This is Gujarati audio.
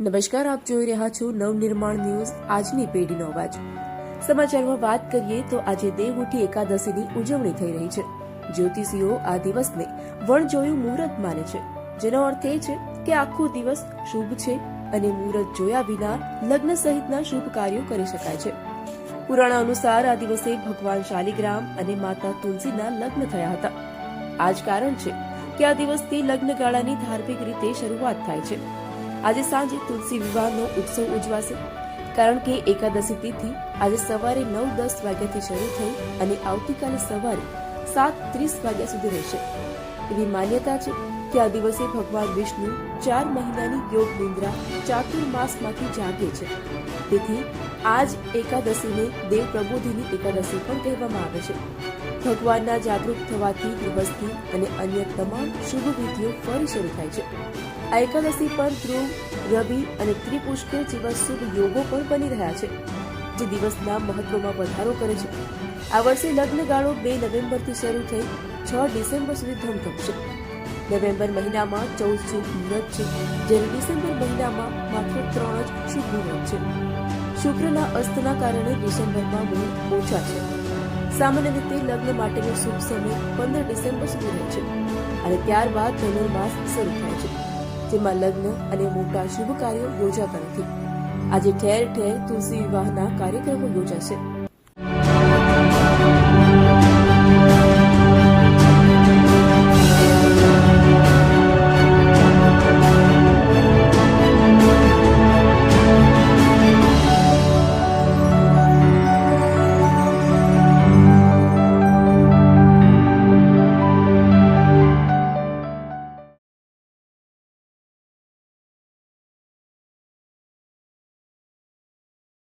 નમસ્કાર, આપ જોઈ રહ્યા છો નવનિર્માણ ન્યૂઝ આજની પેઢીનો અવાજ સમાચારમાં વાત કરીએ તો આજે દેવઉઠી એકાદશીની ઉજવણી થઈ રહી છે. જ્યોતિષીઓ આ દિવસને વણજોયું મુહૂર્ત માને છે. જેનો અર્થ એ છે કે આખો દિવસ શુભ છે અને મુહૂર્ત જોયા વિના લગ્ન સહિતના શુભ કાર્યો કરી શકાય છે. પુરાણ અનુસાર આ દિવસે ભગવાન શાલિગ્રામ અને માતા તુલસીના લગ્ન થયા હતા. આ જ કારણ છે કે આ દિવસથી લગ્નગાળાની ધાર્મિક રીતે શરૂઆત થાય છે. આજે સાંજે તુલસી વિવાહનો ઉત્સવ ઉજવાશે. કારણ કે એકાદશી તિથિ આજે સવારે નવ દસ વાગ્યાથી શરૂ થઈ અને આવતીકાલે સવારે સાત ત્રીસ વાગ્યા સુધી રહેશે. એવી માન્યતા છે કે આ દિવસે ભગવાન વિષ્ણુ ચાર મહિનાની યોગ નિંદ્રા ચાતુર્માસમાંથી જાગે છે. તેથી આજ એકાદશીને દેવ પ્રબોધિની એકાદશી પણ કહેવામાં આવે છે. ભગવાનના જાગૃત થવાથી, દિવસથી અને અન્ય તમામ શુભ વિધિઓ ફરી શરૂ થાય છે. આ એકાદશી પર ધ્રુવ, રવિ અને ત્રિપુષ્કર જેવા શુભ યોગો પણ બની રહ્યા છે. જે દિવસના મહત્વમાં વધારો કરે છે. આ વર્ષે લગ્નગાળો બે નવેમ્બરથી શરૂ થઈ છ ડિસેમ્બર સુધી ધમધમશે નવેમ્બર મહિનામાં ચૌદ શુભ મુહૂર્ત છે, જ્યારે ડિસેમ્બર મહિનામાં માત્ર ત્રણ જ શુભ મુહૂર્ત છે. શુક્રના અસ્તના કારણે ડિસેમ્બરમાં મુહૂર્ત ઓછા છે. સામાન્ય રીતે લગ્ન માટેનો શુભ સમય પંદર ડિસેમ્બર સુધી રહે છે અને ત્યારબાદ ધનુર્માસ શરૂ થાય છે, જેમાં લગ્ન અને મોટા શુભ કાર્યો યોજાતા નથી. આજે ઠેર ઠેર તુલસી વિવાહના કાર્યક્રમો યોજાશે.